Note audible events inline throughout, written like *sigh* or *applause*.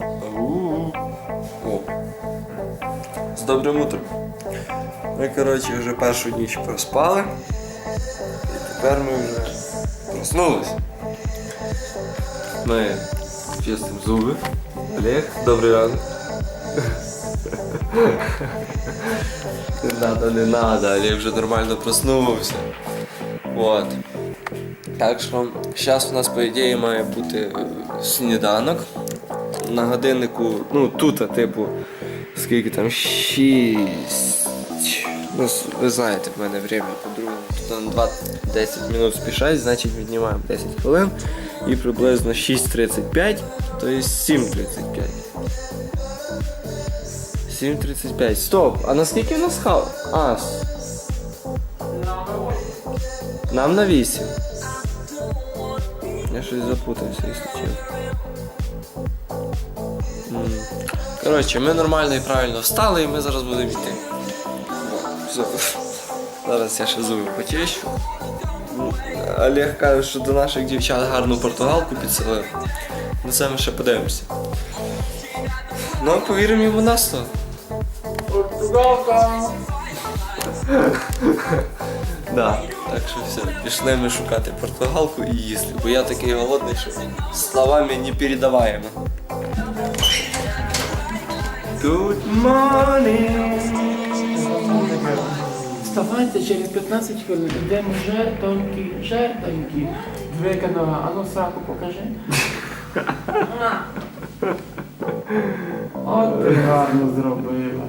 О. З добрим утром. Ми, коротше, вже першу ніч проспали. І тепер ми вже проснулись. Ми чистимо зуби. Олег, добрий ранок. Не надо, не надо, Олег вже нормально проснувся. Вот. Так що зараз у нас, по ідеї, має бути сніданок. На годиннику, ну тут, типу, скільки там? Шість. Ну, ви знаєте, в мене время по-другому. Тут на 2-10 минут спішать, значить віднімаємо 10 хвилин. І приблизно 6.35, то є 7.35. 7.35. Стоп! А наскільки в нас хав? А. Нам на 8. Я щось запутався, якщо чесно. Коротше, ми нормально і правильно встали і ми зараз будемо йти. Все. Зараз я ще зуби почищу. Олег каже, що до наших дівчат гарну португалку підселив. На це ми ще подивимося. Ну, повіримо йому на слово. Португалка. Да. Так що все, пішли ми шукати португалку і їсти, бо я такий голодний, що словами не передаваємо. Good morning! Вставайте через 15 хвилин. Йдемо жертоньки, жертоньки. Двійка нога. А ну сраку покажи. *laughs* От ти гарно зробила.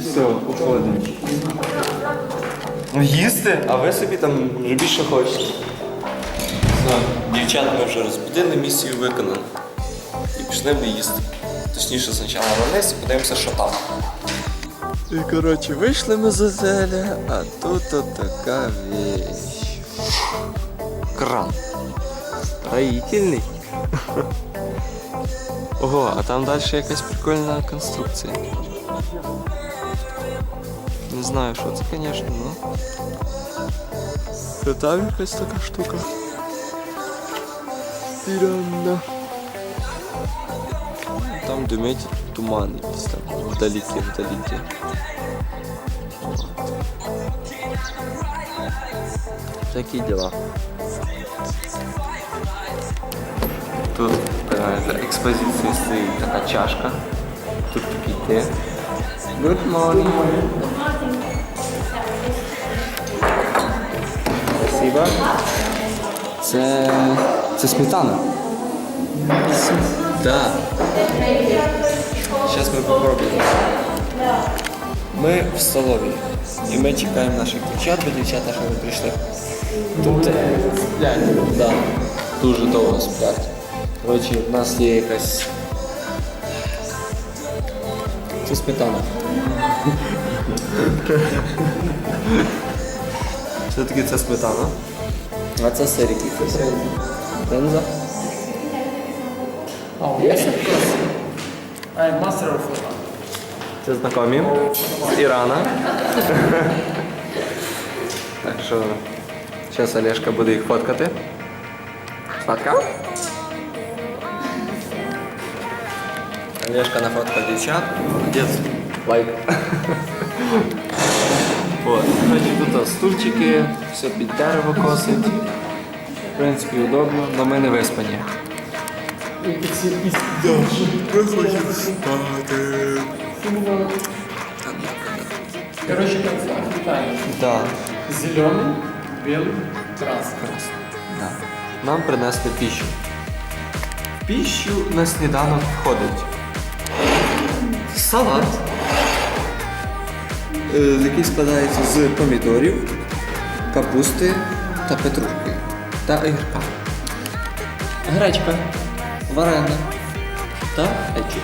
Все, уходимо. Ну їсти, а ви собі там робіть, що хочете. Все, дівчат ми вже розбудили, місію виконано. І пішли ми їсти. Точніше, спочатку на низ і подивимося, що там. І коротше, вийшли ми з отеля, а тут от така вещь. Кран. Строїтельний. *laughs* Ого, а там далі якась прикольна конструкція. Не знаю, що це, звісно, ну. Це там якась така штука. Странно. Там димить туман якийсь там. Вдалеке, вдалеке. Такі діла. Тут е, для експозиції стоїть чашка. Тут те. Good morning. Спасибо. Це. Це сметана. Да. Зараз ми попробуємо. Ми в столовій. І ми чекаємо наших дівчат, бо дівчата ще не прийшли. Тут сплять. Да. Дуже довго сплять. Коротше, в нас є якась. Це сметана. Все-таки це сметана. А це сир який це. Oh, yes, of course. I'm master of it. Це знайомі з Ірана. так що зараз Олешка буде їх фоткати. Фоткав? Олешка нафоткав дівчат. Молодець. Лайк. Короче, тут стульчики, все під дерево косить. В принципі, удобно, але ми не виспані. Короче, как флаг Италии. Да. Зеленый, белый, красный. Да. Нам принесли піщу. В піщу на сніданок входить салат, е, який складається з помідорів, капусти та петрушки та огірка. Гречка, варена та кетчуп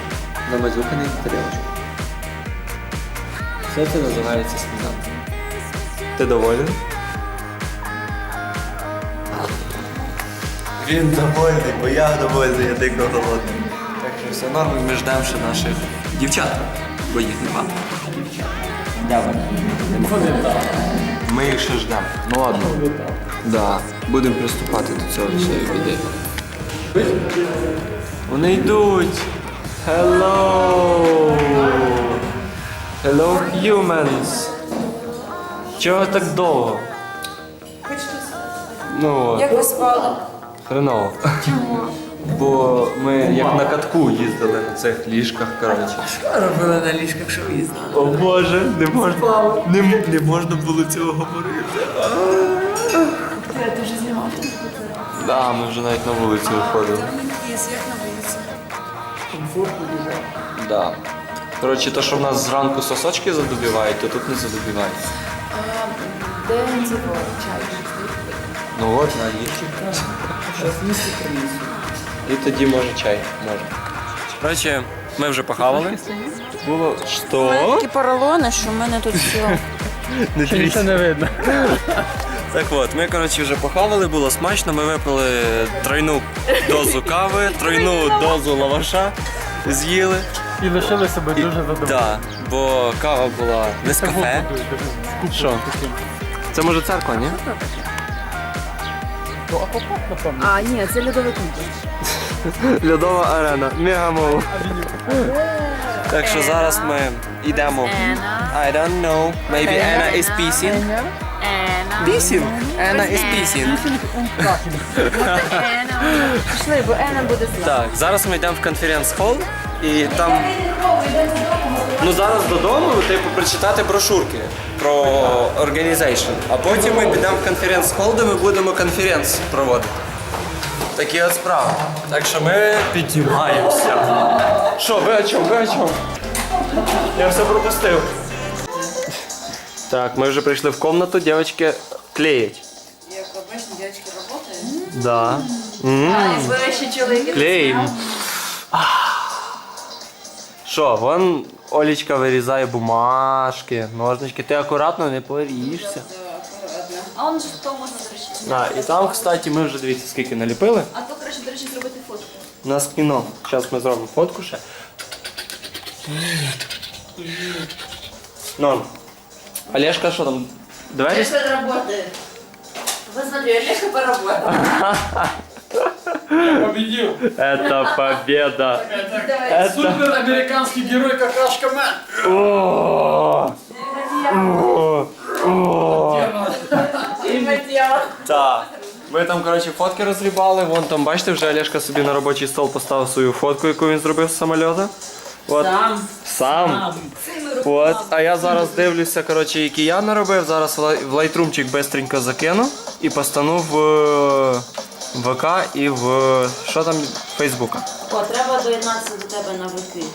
намазюканий в тарілочку. Все це називається сніданок. Ти доволен? Він довольний, бо я довольний, я дико голодний. Так що все норм, ми ждемо ще наших дівчат, бо їх нема. Ми їх ще ждемо. Ну ладно. Да. Будемо приступати до цього всієї біди. Вони йдуть. Hello. Hello, humans. Чого так довго? Ну, от. Як ви спали? хреново. Бо ми як на катку їздили на цих ліжках, коротше. Робили на ліжках, що їздили. О Боже, не можна, не, не можна було цього говорити. Да, ми вже навіть на вулицю виходили. Є світ на вулиці. Комфортно дуже. Да. Коротше, то, що в нас зранку сосочки задубівають, то тут не задубівають. Де він цього чай? Ну от, на їжі. Зараз місце принесу. І тоді може чай, може. Коротше, ми вже похавали. Було що? Такі поролони, що в мене тут все. Не трісь. не видно. Так от, ми коротше вже похавали, було смачно. Ми випили тройну дозу кави, тройну дозу лаваша з'їли. І лишили себе дуже задоволені. Да, бо кава була не з кафе. Що? Це може церква, ні? Ну, аквапарк, напевно. А, ні, це льодовий комплекс. *laughs* Льодова арена, мегамол. Так що зараз ми йдемо. I don't know. Maybe Anna is pissing. Pissing? Anna is pissing. Пішли, бо Ена буде зла. Так, зараз ми йдемо в конференц-хол і там. Ну зараз додому, типу, прочитати брошурки про організейшн. А потім ми підемо в конференц-хол, де ми будемо конференц проводити. Такі от справи. Так що ми піднімаємося. Що, ви о чому? Ви о чому? Я все пропустив. Так, ми вже прийшли в комнату, дівчатки клеять. Як обично, дівчатки працюють. Да. Ви ще чоловіки. Клеїмо. Що, вон Олічка вирізає бумажки, ножнички. Ти акуратно не поріжся. А он же то можна, до речі. І там, кстати, ми вже дивіться, скільки наліпили. А то, краще, до речі, зробити фотку. У нас кіно. Зараз ми зробимо фотку ще. Норм. Олешка, що там? Двері? Олежка работает. Посмотри, Олежка поработал. Победил. Это победа. Давай. Супер американский герой Какашка Мэн. О! О! О! Так. Ми там, коротше, фотки розрібали. Вон там, бачите, вже Олешка собі на робочий стол поставив свою фотку, яку він зробив з самольота. От. Сам. Сам. От. А я зараз дивлюся, коротше, який я наробив. Зараз в лайтрумчик бистренько закину і постану в ВК і в що там Фейсбука. О, треба доєднатися до тебе на вики.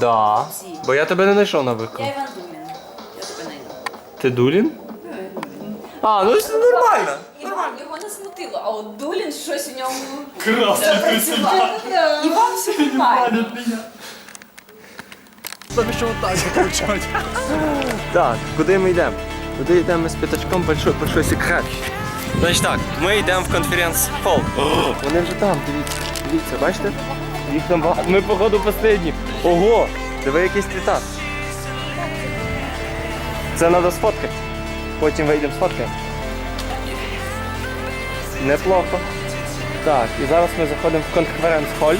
Да. Бо я тебе не знайшов на ВК. Я Іван Думін. Я тебе знайду. Ти Дулін? А, ну це нормально. Іван, його не смутило, а от Дулін щось у ньому Красный. Іван все нормально. Там еще вот так куди ми йдемо? Куди йдемо ми з п'ятачком большой, большой секрет. Значить так, ми йдемо в конференц-хол. Вони вже там, дивіться. Дивіться, бачите? Їх там багато. Ми походу останні. Ого! Диви якийсь трітак. Це треба сфоткати. Потім вийдемо сфоткаємо. Неплохо. Так, і зараз ми заходимо в конференц-холь.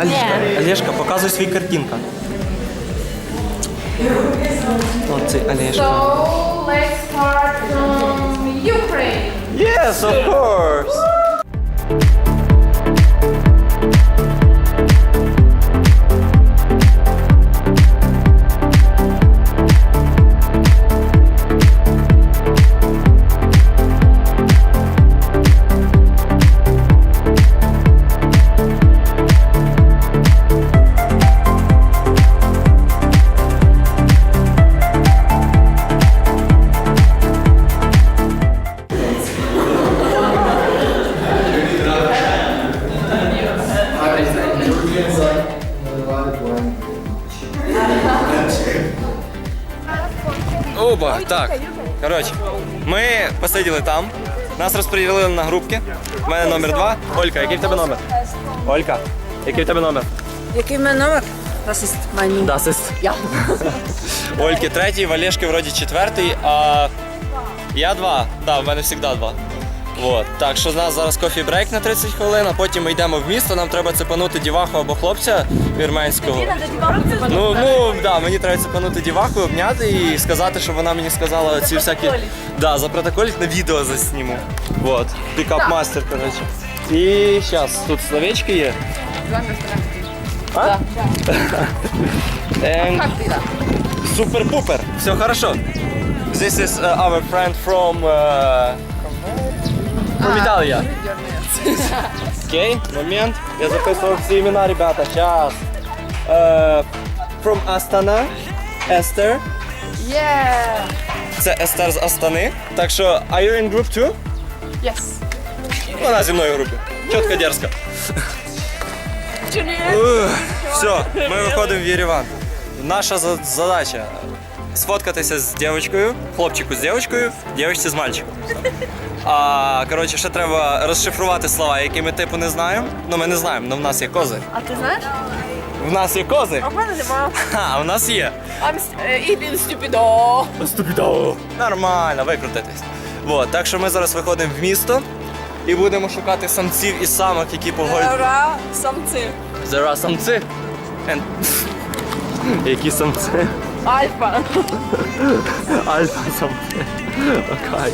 Олежка, Олежка, показуй свій картинка. Оце Олешка. So let's start from Ukraine. Yes, of course. Там. Нас розподілили на групки. У мене номер два. Олька, який в тебе номер? Олька, який в тебе номер? Який в мене номер? Das ist mein Nummer. Я. *laughs* Ольки третій, Валешки вроді четвертий, а я два. Так, в мене завжди два. Вот. Так що з нас зараз кофі брейк на 30 хвилин, а потім ми йдемо в місто, нам треба цепанути діваху або хлопця вірменського. Ну, ну, да, мені треба цепанути діваху, обняти і сказати, щоб вона мені сказала ці всякі. Да, запротоколить на відео засніму. Вот. Пікап мастер, коротше. І зараз тут словечки є. А? And *laughs* Супер-пупер. Все хорошо. This is uh, our friend from uh, from Italia. Окей, момент. Я записував всі імена, ребята. Сейчас. Uh, from Astana. Esther. Yeah. Це Естер з Астани. Так що, are you in group too? Yes. Вона зі мною в групі. Чітко дерзко. Ух, Все, ми виходимо в Єреван. Наша за- задача сфоткатися з дівчинкою, хлопчику з дівчинкою, дівчинці з мальчиком. А коротше, ще треба розшифрувати слова, які ми типу не знаємо. Ну ми не знаємо, але в нас є кози. А ти знаєш? В нас є кози. А в мене нема. А, в нас є. Ich bin stupido. Ступідо. Нормально, викрутитись. Вот, так що ми зараз виходимо в місто і будемо шукати самців і самок, які погодять. Ура, самці. There are самці. And... *laughs* Які самці? Альфа. Альфа самці. Окей.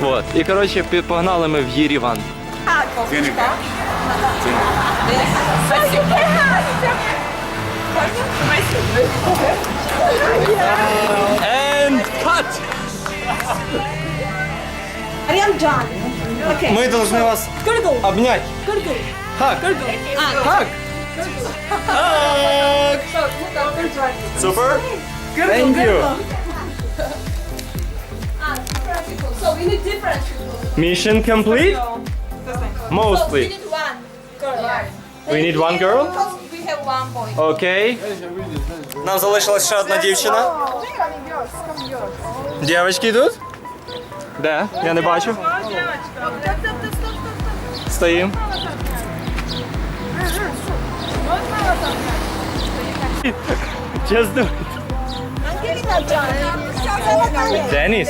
Вот. І коротше, пі- погнали ми в Єреван. And cut! Аріанджан. Окей. Мы должны вас Кургул. обнять. Кургул. Хак. Хак. Хак. Супер. Thank you. So we need different people. Mission complete? We Mostly. need one girl. We need one girl? Because we have one boy. Окей. Нам залишилась ще одна дівчина. Coming girls, coming girls. Дівчатки йдуть? Де? Я не бачу. Стоїм. Just do it. Dennis,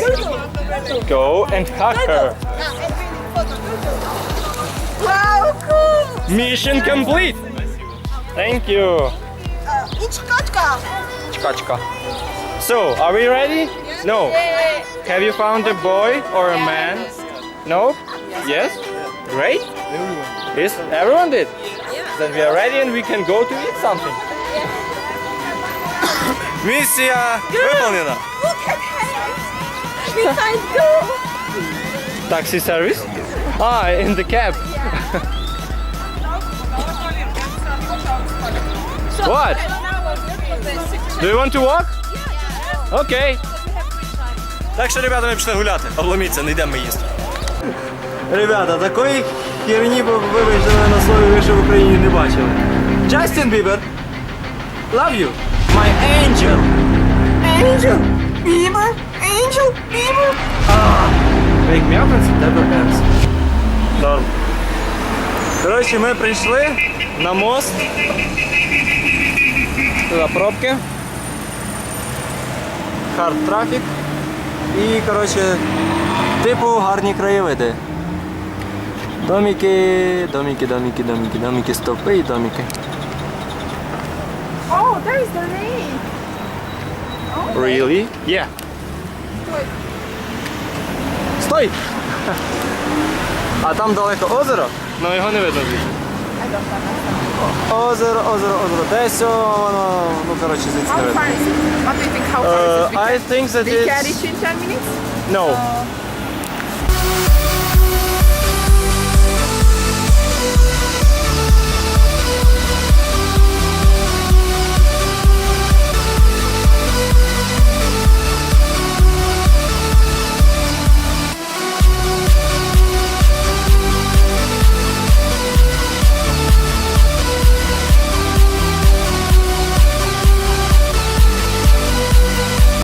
go and hug her. Wow, cool. Mission complete. Thank you. Katka. So, are we ready? No. Have you found a boy or a man? No? Yes? Great. Yes, everyone did. Then we are ready and we can go to eat something. Місія виконана. We can't go. Taxi service? Ah, in the cab. what? Do you want to walk? Окей. Так що, ребята, ми пішли гуляти. Обломіться, не йдемо ми їсти. Ребята, такої херні ви вибачте на слові ви ще в Україні не бачили. Джастін Бібер. Love you. My angel. Angel. Bieber. Angel. Bieber. Ah. Up and September ends. Норм. Коротше, ми прийшли на мост. Туди пробки. Хард трафік. І, коротше, типу гарні краєвиди. Домики, домики, домики, домики, домики, стовпи і домики. Oh, there is the lake. Really? Yeah. Стой! А там далеко озеро? Ну його не видно звідси. Озеро, озеро, озеро. Десь воно, ну коротше, звідси не How видно. far is it? What do you think? How far Uh, is it? We I can- think that we can it's reach in 10 minutes? no.